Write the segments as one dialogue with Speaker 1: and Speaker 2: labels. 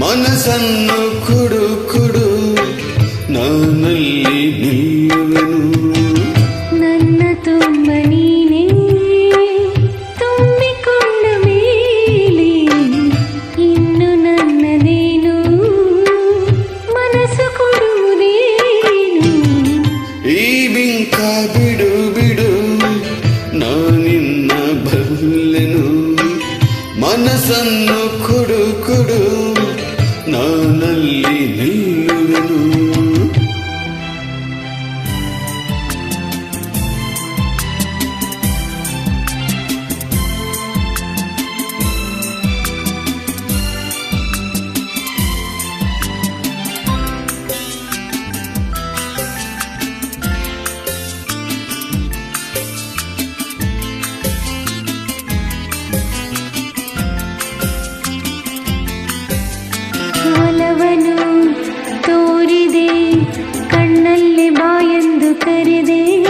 Speaker 1: మనసన్ను కొడు కొడు నా నల్లి ಮನಸ್ಸನ್ನು ಕೊಡು ಕೊಡು ನಾನಲ್ಲಿ ನಿಲ್ಲುವೆನು
Speaker 2: ಕಣ್ಣಲ್ಲಿ ಎಂದು ಕರೆದೆ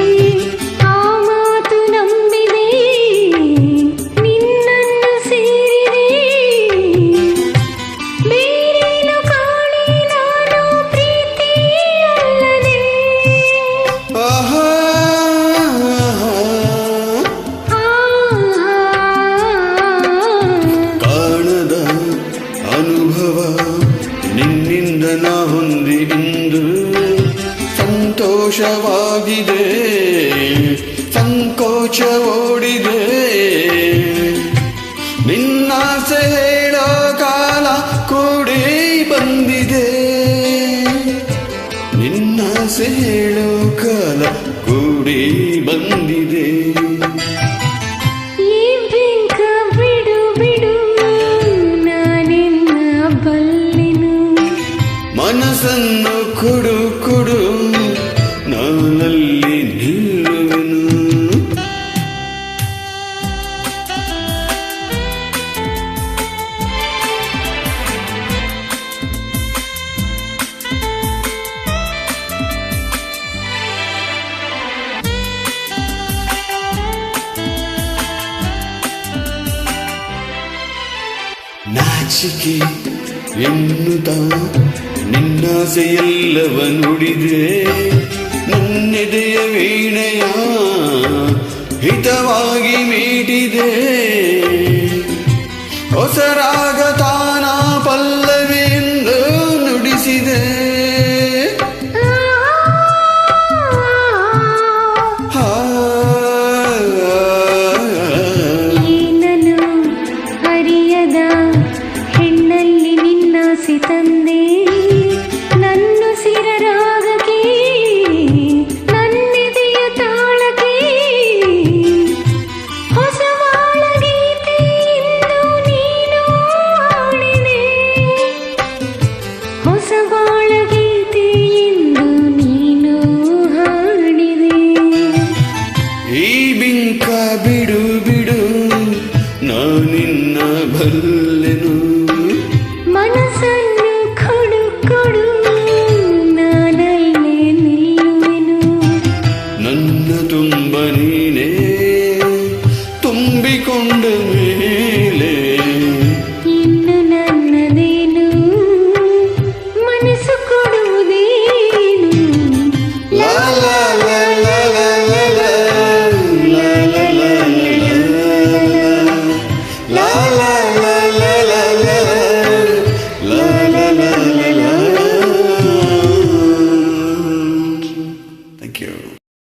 Speaker 1: ಸಂತೋಷವಾಗಿದೆ. ಸಂಕೋಚ ಓಡಿದೆ. ನಿನ್ನ ಹೇಳೋ ಕಾಲ ಕೂಡಿ ಬಂದಿದೆ. ನಿನ್ನ ಹೇಳೋ ಕಾಲ ಕೂಡಿ ಬಂದಿದೆ.
Speaker 2: ಈ ಬಿಂಕ ಬಿಡು ಬಿಡು ನಾನಿನ್ನ ಬಲ್ಲೆನು.
Speaker 1: ಮನಸ್ಸನ್ನು ಕೊಡು ನಾಚಿಕೆ ಎನ್ನುತ್ತ ನಿನ್ನಾಸೆಯೆಲ್ಲವ ನುಡಿದೆ ನನ್ನೆದೆಯ ವೀಣೆಯ ಹಿತವಾಗಿ ಮೀಟಿದೆ. ಹೊಸರಾಗತ Uh,